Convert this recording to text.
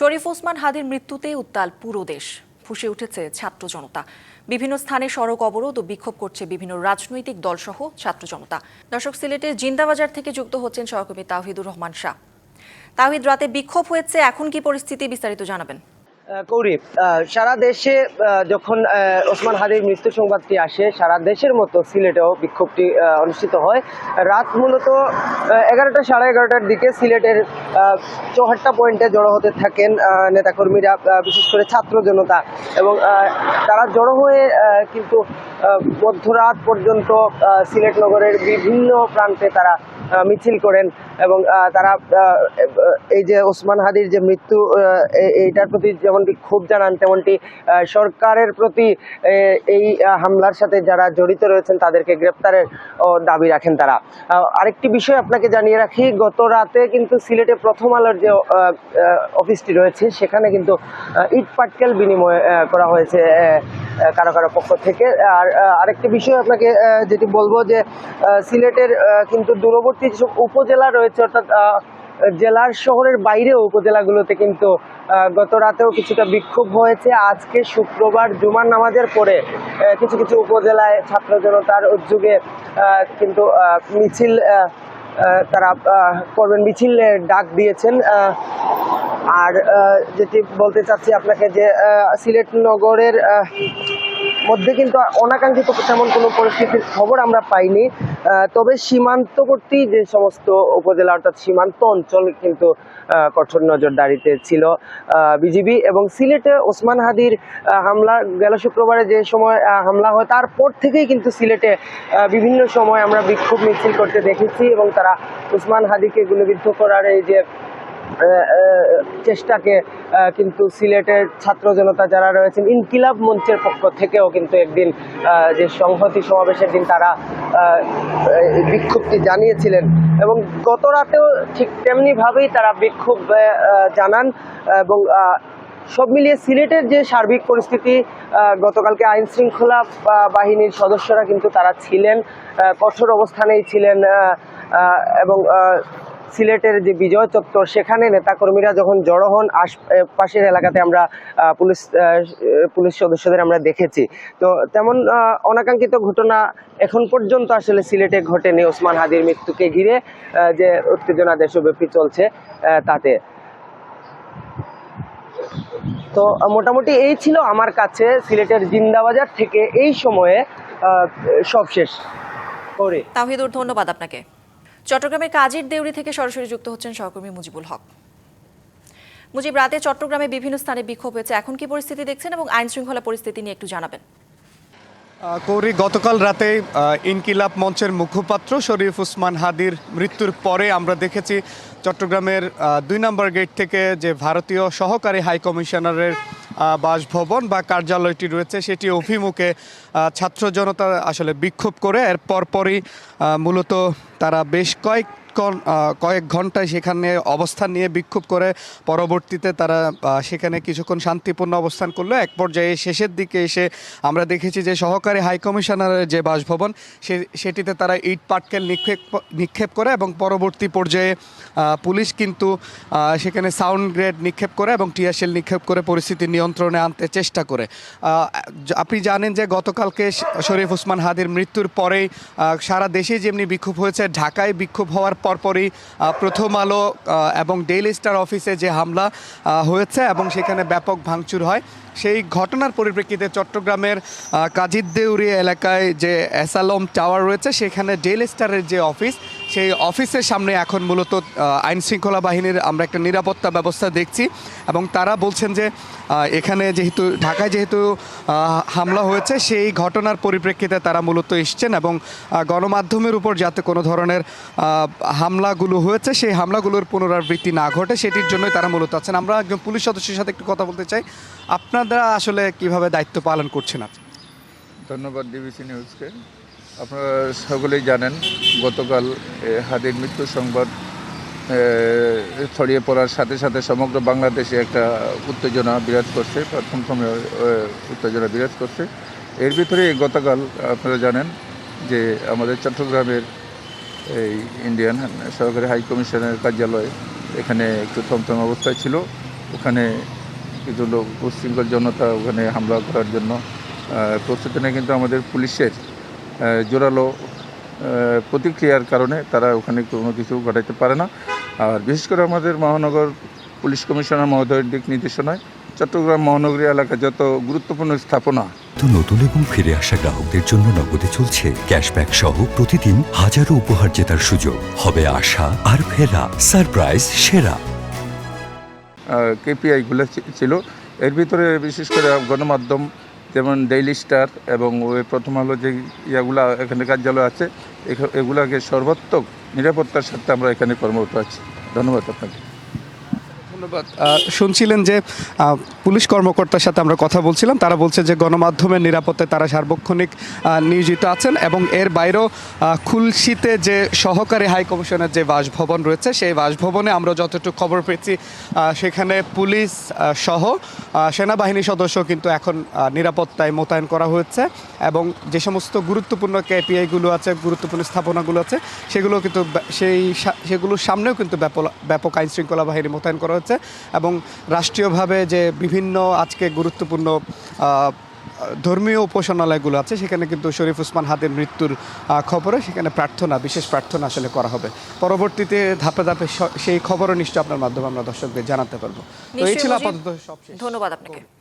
শরীফ ওসমান হাদির মৃত্যুতে উত্তাল পুরো দেশ। ফুসে উঠেছে ছাত্র জনতা। বিভিন্ন স্থানে সড়ক অবরোধ ও বিক্ষোভ করছে বিভিন্ন রাজনৈতিক দলসহ ছাত্র জনতা। দর্শক সিলেটের জিন্দাবাজার থেকে যুক্ত হচ্ছেন সহকর্মী তাহিদুর রহমান শাহ। তাহিদ রাতে বিক্ষোভ হয়েছে, এখন কি পরিস্থিতি বিস্তারিত জানাবেন। আহ, সারা দেশে যখন ওসমান হাদির মৃত্যু সংবাদটি আসে সারা দেশের মতো সিলেটেও বিক্ষোভটি অনুষ্ঠিত হয়। রাত মূলত এগারোটা সাড়ে এগারোটার দিকে সিলেটের চৌহাট্টা পয়েন্টে জড়ো হতে থাকেন নেতাকর্মীরা বিশেষ করে ছাত্র জনতা এবং তারা জড়ো হয়ে কিন্তু মধ্যরাত পর্যন্ত সিলেট নগরের বিভিন্ন প্রান্তে তারা মিছিল করেন এবং তারা এই যে ওসমান হাদির যে মৃত্যু এইটার প্রতি যেমনটি ক্ষোভ জানান, তেমনটি সরকারের প্রতি এই হামলার সাথে যারা জড়িত রয়েছেন, তাদেরকে গ্রেপ্তারের দাবি রাখেন তারা। আরেকটি বিষয় আপনাকে জানিয়ে রাখি, গত রাতে কিন্তু সিলেটে প্রথম আলোর যে অফিসটি রয়েছে, সেখানে কিন্তু ইট পাটকেল বিনিময় করা হয়েছে কারও কারও পক্ষ থেকে। আর আরেকটি বিষয় আপনাকে যেটি বলব যে সিলেটের কিন্তু দূরবর্তী যেসব উপজেলা রয়েছে, অর্থাৎ জেলার শহরের বাইরেও উপজেলাগুলোতে কিন্তু গত রাতেও কিছুটা বিক্ষোভ হয়েছে। আজকে শুক্রবার জুমার নামাজের পরে কিছু কিছু উপজেলায় ছাত্র জনতার উদ্যোগে কিন্তু মিছিল তারা করবেন। মিছিলের ডাক দিয়েছেন আর যেটি বলতে চাচ্ছি আপনাকে যে সিলেট নগরের মধ্যে কিন্তু অনাকাঙ্ক্ষিত তেমন কোনো পরিস্থিতির খবর আমরা পাইনি। তবে সীমান্তবর্তী যে সমস্ত উপজেলা, অর্থাৎ সীমান্ত অঞ্চল কিন্তু কঠোর নজরদারিতে ছিল। বিজিবি এবং সিলেটে ওসমান হাদির হামলা গেল শুক্রবারে যে সময় হামলা হয়, তারপর থেকেই কিন্তু সিলেটে বিভিন্ন সময় আমরা বিক্ষোভ মিছিল করতে দেখেছি এবং তারা ওসমান হাদিকে গুলিবিদ্ধ করার এই যে চেষ্টাকে কিন্তু সিলেটের ছাত্র জনতা যারা রয়েছেন, ইনকিলাব মঞ্চের পক্ষ থেকেও কিন্তু একদিন যে সংহতি সমাবেশের দিন তারা বিক্ষোভটি জানিয়েছিলেন। এবং গত রাতেও ঠিক তেমনিভাবেই তারা বিক্ষোভ জানান এবং সব মিলিয়ে সিলেটের যে সার্বিক পরিস্থিতি গতকালকে আইন শৃঙ্খলা বাহিনীর সদস্যরা কিন্তু তারা ছিলেন কঠোর অবস্থানেই ছিলেন এবং সিলেটের যে বিজয় চত্বর, সেখানে নেতাকর্মীরা যখন জড়ো হন, আশ পাশের এলাকাতে আমরা পুলিশ পুলিশ সদস্যদের আমরা দেখেছি। তো তেমন অনাকাঙ্ক্ষিত ঘটনা এখন পর্যন্ত আসলে সিলেটে ঘটেনি। ওসমান হাদির মৃত্যুকে ঘিরে যে উত্তেজনা দেশব্যাপী চলছে তাতে। তো মোটামুটি এই ছিল আমার কাছে সিলেটের জিন্দাবাজার থেকে এই সময়ে সবশেষ করে তাহিদুর ধন্যবাদ আপনাকে। চট্টগ্রামের কাজীর দেউরি থেকে সরাসরি যুক্ত হচ্ছেন সহকর্মী মুজিবুল হক। মুজিব, রাতে চট্টগ্রামে বিভিন্ন স্থানে বিক্ষোভ হয়েছে। এখন কি পরিস্থিতি দেখছেন এবং আইন শৃঙ্খলা পরিস্থিতি নিয়ে একটু জানাবেন। কৌরি গতকাল রাতে ইনকিলাব মঞ্চের মুখপাত্র শরীফ উসমান হাদির মৃত্যুর পরে আমরা দেখেছি চট্টগ্রামের দুই নম্বর গেট থেকে যে ভারতীয় সহকারী হাই কমিশনারের বাসভবন বা কার্যালয়টি রয়েছে, সেটি অভিমুখে ছাত্র জনতা আসলে বিক্ষোভ করে। এর পরপরই মূলত তারা বেশ কয়েক কয়েক ঘন্টায় সেখানে অবস্থান নিয়ে বিক্ষোভ করে পরবর্তীতে তারা সেখানে কিছুক্ষণ শান্তিপূর্ণ অবস্থান করল। এক পর্যায়ে শেষের দিকে এসে আমরা দেখেছি যে সহকারী হাইকমিশনারের যে বাসভবন, সে, সেটিতে তারা ইট পাটকেল নিক্ষেপ নিক্ষেপ করে এবং পরবর্তী পর্যায়ে পুলিশ কিন্তু সেখানে সাউন্ড গ্রেড নিক্ষেপ করে এবং টিয়াশেল নিক্ষেপ করে পরিস্থিতি নিয়ন্ত্রণে আনতে চেষ্টা করে। আপনি জানেন যে গতকালকে শরীফ ওসমান হাদির মৃত্যুর পরেই সারা দেশে যেমনি বিক্ষোভ হয়েছে, ঢাকায় বিক্ষোভ হওয়ার পরপরই প্রথম আলো এবং ডেইলি স্টার অফিসে যে হামলা হয়েছে এবং সেখানে ব্যাপক ভাঙচুর হয়। সেই ঘটনার পরিপ্রেক্ষিতে চট্টগ্রামের আহ, কাজিরদেউরি এলাকায় যে অ্যাসালম টাওয়ার রয়েছে সেখানে ডেল স্টারের যে অফিস সেই অফিসের সামনে এখন মূলত আইন শৃঙ্খলা বাহিনীর আমরা একটা নিরাপত্তা ব্যবস্থা দেখছি এবং তারা বলছেন যে এখানে যেহেতু ঢাকায় যেহেতু হামলা হয়েছে সেই ঘটনার পরিপ্রেক্ষিতে তারা মূলত এসছেন এবং গণমাধ্যমের উপর যাতে কোনো ধরনের হামলাগুলো হয়েছে সেই হামলাগুলোর পুনরাবৃত্তি না ঘটে সেটির জন্যই তারা মূলত আছেন। আমরা একজন পুলিশ সদস্যের সাথে একটু কথা বলতে চাই। আপনারা আসলে কীভাবে দায়িত্ব পালন করছেন আপনি? ধন্যবাদ ডিবিসি নিউজকে। আপনারা সকলেই জানেন, গতকাল হাদির মৃত্যু সংবাদ ছড়িয়ে পড়ার সাথে সাথে সমগ্র বাংলাদেশে একটা উত্তেজনা বিরাজ করছে, প্রথম সময় উত্তেজনা বিরাজ করছে। এর ভিতরে গতকাল আপনারা জানেন যে আমাদের চট্টগ্রামের এই ইন্ডিয়ান সরকারি হাই কমিশনের কার্যালয় এখানে একটু থমথম অবস্থায় ছিল। ওখানে কিছু লোক উশৃঙ্খল জনতা ওখানে হামলা করার জন্য প্রস্তুতি নেয় কিন্তু আমাদের পুলিশের জোরালো প্রতিক্রিয়ার কারণে তারা ওখানে কোনো কিছু ঘটাইতে পারে না। আর বিশেষ করে আমাদের মহানগর পুলিশ কমিশনার মহোদয়ের দিক নির্দেশনায় চট্টগ্রাম মহানগরী এলাকা যত গুরুত্বপূর্ণ স্থাপনা। নতুন এবং ফিরে আসা গ্রাহকদের জন্য নগদে চলছে ক্যাশব্যাক সহ প্রতিদিন হাজারো উপহার জেতার সুযোগ। হবে আশা আর ফেরা, সারপ্রাইজ, সেরা। কেপিআইগুলো ছিল। এর ভিতরে বিশেষ করে গণমাধ্যম, যেমন ডেইলি স্টার এবং ওই প্রথম আলো যে ইয়াগুলা এখানে কার্যালয় আছে এগুলাকে সর্বাত্মক নিরাপত্তার সাথে আমরা এখানে কর্মরত আছি। ধন্যবাদ আপনাকে। ধন্যবাদ। শুনছিলেন যে পুলিশ কর্মকর্তার সাথে আমরা কথা বলছিলাম। তারা বলছে যে, গণমাধ্যমের নিরাপত্তায় তারা সার্বক্ষণিক নিয়োজিত আছেন এবং এর বাইরেও খুলশিতে যে সহকারী হাই কমিশনের যে বাসভবন রয়েছে, সেই বাসভবনে আমরা যতটুকু খবর পেয়েছি সেখানে পুলিশ সহ সেনাবাহিনী সদস্য কিন্তু এখন নিরাপত্তায় মোতায়েন করা হয়েছে এবং যে সমস্ত গুরুত্বপূর্ণ কেপিআইগুলো আছে, গুরুত্বপূর্ণ স্থাপনাগুলো আছে, সেগুলো কিন্তু সেই সেগুলোর সামনেও কিন্তু ব্যাপক ব্যাপক আইন শৃঙ্খলা বাহিনী মোতায়েন করা হচ্ছে এবং রাষ্ট্রীয়ভাবে যে বিভিন্ন আজকে গুরুত্বপূর্ণ আহ, ধর্মীয় উপাসনালয়গুলো আছে সেখানে কিন্তু শরীফ উসমান হাদের মৃত্যুর আহ, খবরে সেখানে প্রার্থনা বিশেষ প্রার্থনা আসলে করা হবে। পরবর্তীতে ধাপে ধাপে সেই খবরও নিশ্চয় আপনার মাধ্যমে আমরা দর্শকদের জানাতে পারব। তো এই ছিল। আপাতত সবশেষ। ধন্যবাদ আপনাকে।